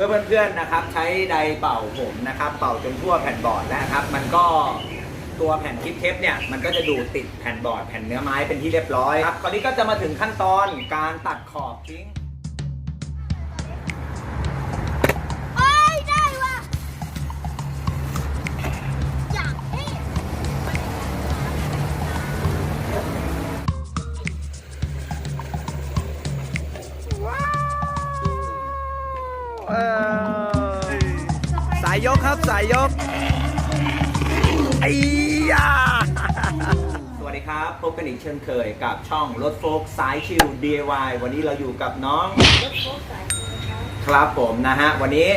มื่อเพื่อนๆนะครับใช้ไดร์เป่าผมนะครับ เป่าจนทั่วแผ่นบอร์ดแล้วครับ มันก็ตัวแผ่นคลิปเทปเนี่ยมันก็จะดูติดแผ่นบอร์ดแผ่นเนื้อไม้เป็นที่เรียบร้อยครับคราวนี้ก็จะมาถึงขั้นตอนการตัดขอบทิ้งายยกครับสายยกไอ้ยาสวัสดีครับพบกันอีกเช่นเคยกับช่องรถโฟกสายชิล DIY วันนี้เราอยู่กับน้อง รถโฟกัสนะครับครับผมนะฮะ วันนี้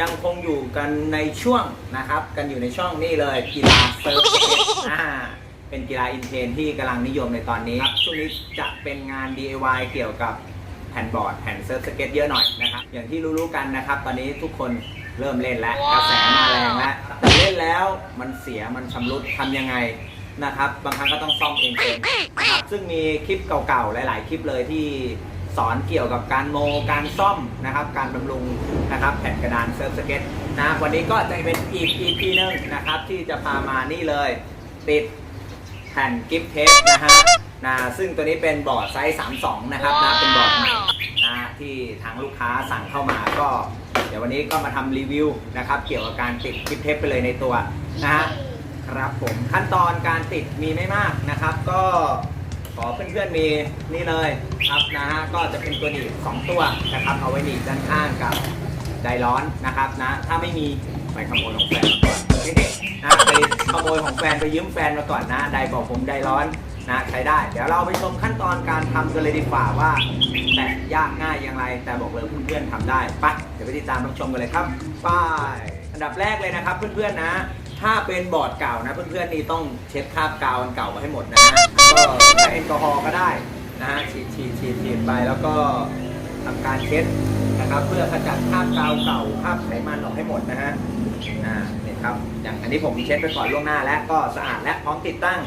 ยังคงอยู่กันในช่วงนะครับ กันอยู่ในช่องนี่เลยกีฬาเซิร์ฟสเก็ตอ่าเป็นกีฬาอินเทรนที่กำลังนิยมในตอนนี้ครับช่วงนี้จะเป็นงาน DIY เกี่ยวกับแผ่นบอร์ดแผ่นเซิร์ฟสเก็ตเยอะหน่อยนะครับ อย่างที่รู้ๆกันนะครับ ตอนนี้ทุกคน เริ่มเล่นแล้วกระแสมาแรงแล้วแต่เล่นแล้วมันเสียมันชำรุดทำยังไงนะครับ บางครั้งก็ต้องซ่อมเองเองนะครับซึ่งมีคลิปเก่าๆ หลายๆ คลิปเลยที่สอนเกี่ยวกับการโมการซ่อมนะครับ การบำรุงนะครับแผ่นกระดานเซิร์ฟสเก็ตนะวันนี้ก็จะเป็นอีก EP หนึงนะครับ ที่จะพามานี่เลย ติดแผ่นกิฟเทปนะฮะนะซึ่งตัวนี้เป็นบอร์ดไซส์ 32 นะครับนะเป็นบอร์ดใหม่นะที่ทางลูกค้าสั่งเข้ามาก็ เดี๋ยววันนี้ก็มาทำรีวิวนะครับเกี่ยวกับการติดกิฟเทปไปเลยในตัวนะฮะครับผมขั้นตอนการติดมีไม่มากนะครับ ก็ขอเพื่อนๆมีนี่เลยครับนะฮะก็จะเป็นตัวหนีบสองตัวนะครับเอาไว้หนีบด้านข้างกับไดร้อนนะครับนะถ้าไม่มีไปขโมยของแฟนมาก่อนนะไปขโมยของแฟนไปยืมแฟนมาก่อนนะไดบอกผมไดร้อน นะใช้ได้ เดี๋ยวเราไปชมขั้นตอนการทำกันเลยดีกว่าว่าแต่ยากง่ายอย่างไร แต่บอกเลยเพื่อนๆทำได้ไปเดี๋ยวไปติดตามรับชมกันเลยครับไปอันดับแรกเลยนะครับ เพื่อนๆนะ ถ้าเป็นบอร์ดเก่านะ เพื่อนๆนี่ต้องเช็ดคราบกาวอันเก่ามาให้หมดนะก็ใช้แอลกอฮอล์ก็ได้นะฮะฉีดฉีดฉีดฉีดไปแล้วก็ทำการเช็ดนะครับ เพื่อขจัดคราบกาวเก่าคราบไขมันออกให้หมดนะฮะอ่าเนี่ยครับอย่างอันนี้ผมเช็ดไปก่อนล่วงหน้า แล้วก็สะอาดและพร้อมติดตั้ง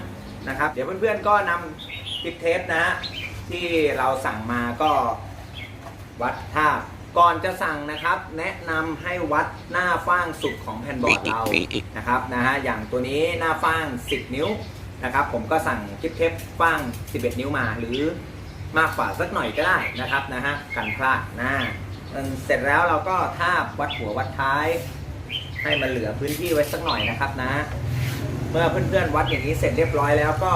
นะครับ เดี๋ยวเพื่อนๆก็นำคลิปเทปนะฮะที่เราสั่งมาก็วัดท่าบก่อนจะสั่งนะครับ แนะนำให้วัดหน้าฟ้างสุดของแผ่นบอร์ดเรานะครับนะฮะอย่างตัวนี้หน้าฟ้าง 10 นิ้วนะครับ ผมก็สั่งคลิปเทปฟ้าง 11 นิ้วมาหรือมากกว่าสักหน่อยก็ได้นะครับนะฮะกันพลาดนะมันเสร็จแล้วเราก็ทาบวัดหัววัดท้าย ให้มันเหลือพื้นที่ไว้สักหน่อยนะครับนะ เมื่อเพื่อนๆวัดอย่างนี้เสร็จเรียบร้อยแล้วก็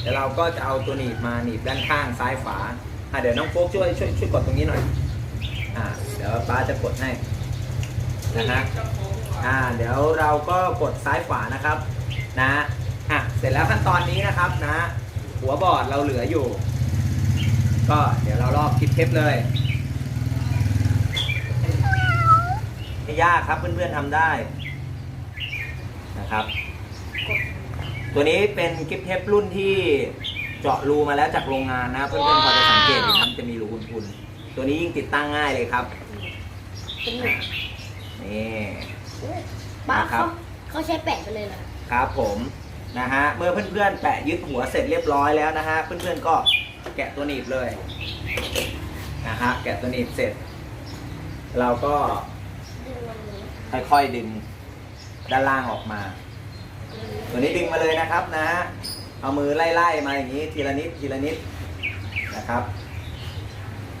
เดี๋ยวเราก็จะเอาตัวหนีบมาหนีบด้านข้างซ้ายฝาอะเดี๋ยวน้องโฟกช่วยช่วยช่วยกดตรงนี้หน่อยอ่าเดี๋ยวป้าจะกดให้นะฮะอ่าเดี๋ยวเราก็กดซ้ายขวานะครับนะอะเสร็จแล้วขั้นตอนนี้นะครับนะหัวบอร์ดเราเหลืออยู่ ก็เดี๋ยวเราลอกคลิปเทปเลยไม่ยากครับเพื่อนๆทำได้นะครับ ตัวนี้เป็นคลิปเทปรุ่นที่เจาะรูมาแล้วจากโรงงานนะเพื่อนๆพอจะสังเกตเห็นนะมันจะมีรูพุนๆตัวนี้ยิ่งติดตั้งง่ายเลยครับเป็นหนึ่งนี่บ้าครัเขาบเขาใช้แปะไปเลยเหรอครับผมนะฮะเมื่อเพื่อนๆแปะยึดหัวเสร็จเรียบร้อยแล้วนะฮะเพื่อนๆก็แกะตัวหนีบเลยนะฮะแกะตัวหนีบเสร็จ เราก็ค่อยๆดึงด้านล่างออกมา ตัวนี้ดึงมาเลยนะครับนะฮะเอามือไล่ๆมาอย่างนี้ทีละนิดทีละนิดนะครับ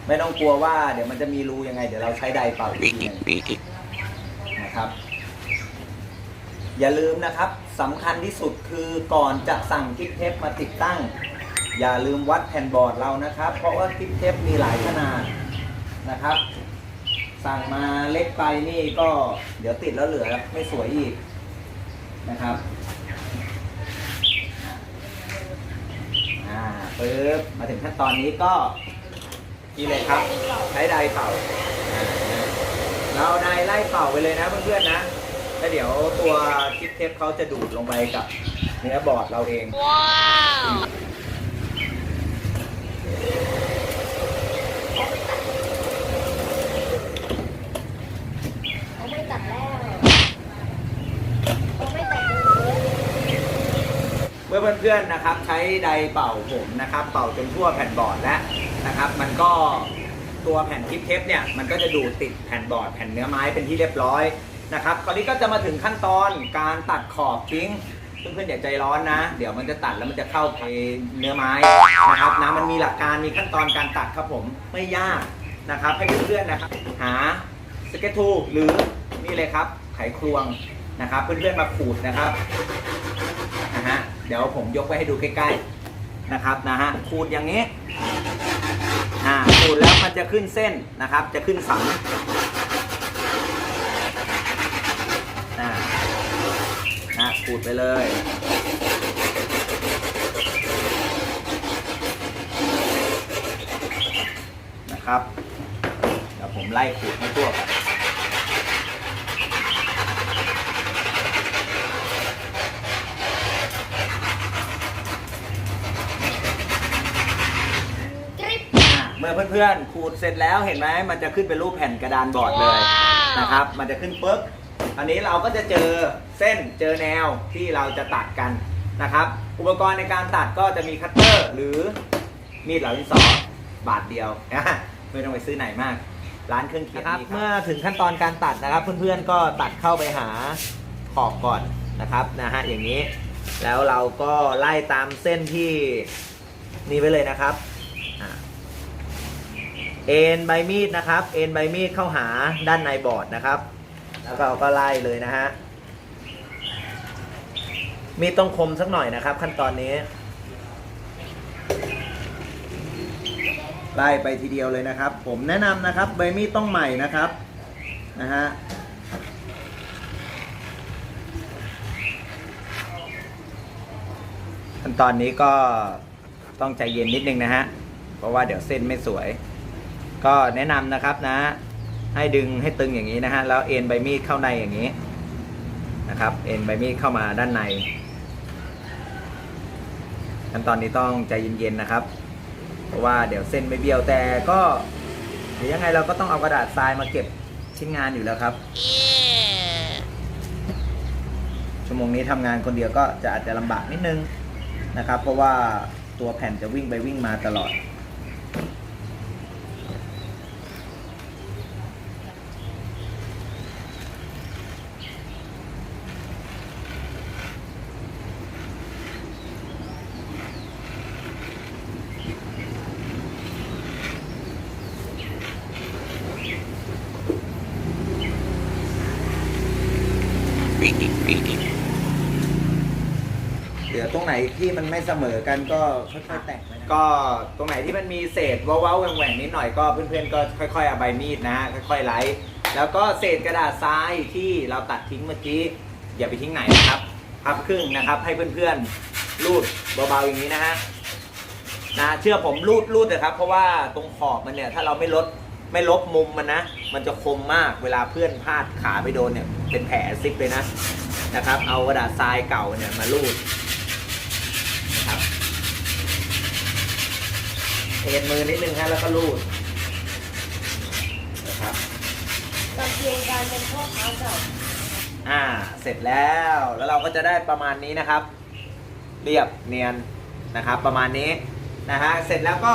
ไม่ต้องกลัวว่าเดี๋ยวมันจะมีรูยังไง เดี๋ยวเราใช้ไดเป่าอีกทีหนึงนะครับ อย่าลืมนะครับสำคัญที่สุดคือก่อนจะสั่งคลิปเทปมาติดตั้ง อย่าลืมวัดแผ่นบอร์ดเรานะครับ เพราะว่าคลิปเทปมีหลายขนาดนะครับ สั่งมาเล็กไปนี่ก็เดี๋ยวติดแล้วเหลือไม่สวยอีกนะครับอ่า ปึ๊บมาถึงขั้นตอนนี้ก็นี่เลยครับใช้ไดเป่า เราไดไล่เป่าไปเลยนะเพื่อนๆนะแล้วเดี๋ยวตัวคลิปเทปเขาจะดูดลงไปกับเนื้อบอร์ดเราเองว้าวเขาไม่ตัดแล้วเขาไม่ตัดเลย เพื่อนๆนะครับ ใช้ไดร์เป่าผมนะครับ เป่าจนทั่วแผ่นบอร์ดแล้วนะครับ มันก็ตัวแผ่นทิปเทปเนี่ยมันก็จะดูดติดแผ่นบอร์ดแผ่นเนื้อไม้เป็นที่เรียบร้อยนะครับคราวนี้ก็จะมาถึงขั้นตอนการตัดขอบทิ้งเพื่อนๆอย่าใจร้อนนะ เดี๋ยวมันจะตัดแล้วมันจะเข้าไปเนื้อไม้นะครับนะมันมีหลักการมีขั้นตอนการตัดครับผมไม่ยากนะครับให้เพื่อนๆนะครับ หาสเก็ตทูหรือนี่เลยครับไขควงนะครับ เพื่อนๆมาขูดนะครับ เดี๋ยวผมยกไว้ให้ดูใกล้ๆนะครับนะฮะขูดอย่างนี้อ่าขูดแล้วมันจะขึ้นเส้นนะครับ จะขึ้นสันอ่านะขูดไปเลยนะครับเดี๋ยวผมไล่ขูดให้ทั่วก่อน กริบ อ่า เมื่อเพื่อนๆขูดเสร็จแล้วเห็นไหมมันจะขึ้นเป็นรูปแผ่นกระดานบอร์ดเลยนะครับ มันจะขึ้นปึ๊บอันนี้เราก็จะเจอเส้นเจอแนวที่เราจะตัดกันนะครับ อุปกรณ์ในการตัดก็จะมีคัตเตอร์ หรือมีดเหลาดินสอบาทเดียวนะไม่ต้องไปซื้อไหนมาก ร้านเครื่องเขียนเมื่อถึงขั้นตอนการตัดนะครับ เพื่อนๆก็ตัดเข้าไปหาขอบก่อนนะครับนะฮะอย่างนี้ แล้วเราก็ไล่ตามเส้นที่นี่ไว้เลยนะครับอ่า เอ็นใบมีดนะครับ เอ็นใบมีดเข้าหาด้านในบอร์ดนะครับ แล้วก็เราก็ไล่เลยนะฮะ มีดต้องคมสักหน่อยนะครับ ขั้นตอนนี้ ไล่ไปทีเดียวเลยนะครับ ผมแนะนำนะครับ ใบมีดต้องใหม่นะครับ นะฮะขั้นตอนนี้ก็ต้องใจเย็นนิดนึงนะฮะ เพราะว่าเดี๋ยวเส้นไม่สวย ก็แนะนำนะครับนะ ให้ดึงให้ตึงอย่างนี้นะฮะแล้วเอ็นใบมีดเข้าในอย่างนี้นะครับเอ็นใบมีดเข้ามาด้านในขั้นตอนนี้ต้องใจเย็นๆนะครับ เพราะว่าเดี๋ยวเส้นไม่เบี้ยวแต่ก็เดี๋ยวยังไงเราก็ต้องเอากระดาษทรายมาเก็บชิ้นงานอยู่แล้วครับชั่วโมงนี้ทำงานคนเดียวก็จะอาจจะลำบากนิดนึงนะครับ เพราะว่าตัวแผ่นจะวิ่งไปวิ่งมาตลอด เดี๋ยวตรงไหนที่มันไม่เสมอกันก็ค่อยๆแต่งไปนะก็ตรงไหนที่มันมีเศษเว้าๆแหว่งๆนิดหน่อยก็เพื่อนๆก็ค่อยๆเอาใบมีดนะฮะค่อยๆไล่แล้วก็เศษกระดาษทรายที่เราตัดทิ้งเมื่อกี้อย่าไปทิ้งไหนนะครับพับครึ่งนะครับ ให้เพื่อนๆรูดเบาๆอย่างนี้นะฮะนะเชื่อผมรูดรูดเลยครับ เพราะว่าตรงขอบมันเนี่ยถ้าเราไม่ลดไม่ลบมุมมันนะ มันจะคมมากเวลาเพื่อนพลาดขาไปโดนเนี่ย เป็นแผลซิกเลยนะนะครับ เอากระดาษทรายเก่าเนี่ยมารูดนะครับเอ็นมือนิดนึงฮะแล้วก็ลูดนะครับตอนเพียงการเป็นพ่อค้าเก่าอ่าเสร็จแล้วแล้วเราก็จะได้ประมาณนี้นะครับ เรียบเนียนนะครับ ประมาณนี้นะฮะเสร็จแล้วก็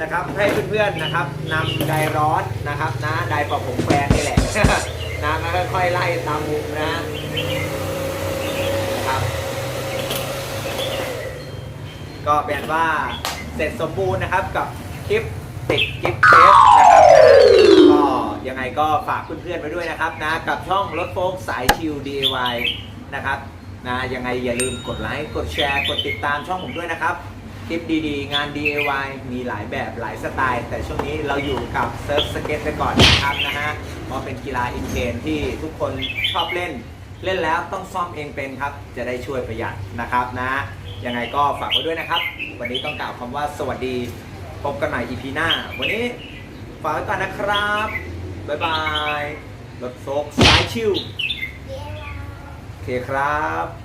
นะครับให้เพื่อนๆนะครับนำไดร้อนนะครับนะไดปอกผมแฟนนี่แหละนะแล้วค่อยๆไล่ตามมุมนะนะครับ ก็เป็นว่าเสร็จสมบูรณ์นะครับกับคลิปติดกิฟเทปนะครับนะก็ยังไงก็ฝากเพื่อนๆไว้ด้วยนะครับนะกับช่องรถโฟกสายชิว DIY นะครับนะยังไงอย่าลืมกดไลค์กดแชร์กดติดตามช่องผมด้วยนะครับ คลิปดีๆ งาน DIY มีหลายแบบหลายสไตล์ แต่ช่วงนี้เราอยู่กับเซิร์ฟสเก็ตไปก่อนนะครับนะฮะเพราะเป็นกีฬาอินเทรนที่ทุกคนชอบเล่น เล่นแล้วต้องซ่อมเองเป็นครับ จะได้ช่วยประหยัดนะครับนะยังไงก็ฝากไว้ด้วยนะครับ วันนี้ต้องกล่าวคำว่าสวัสดีพบกันใหม่ EP หน้า วันนี้ฝากไว้ก่อนนะครับ บ๊ายบายรถโฟกสายชิวเย้โอเคครับ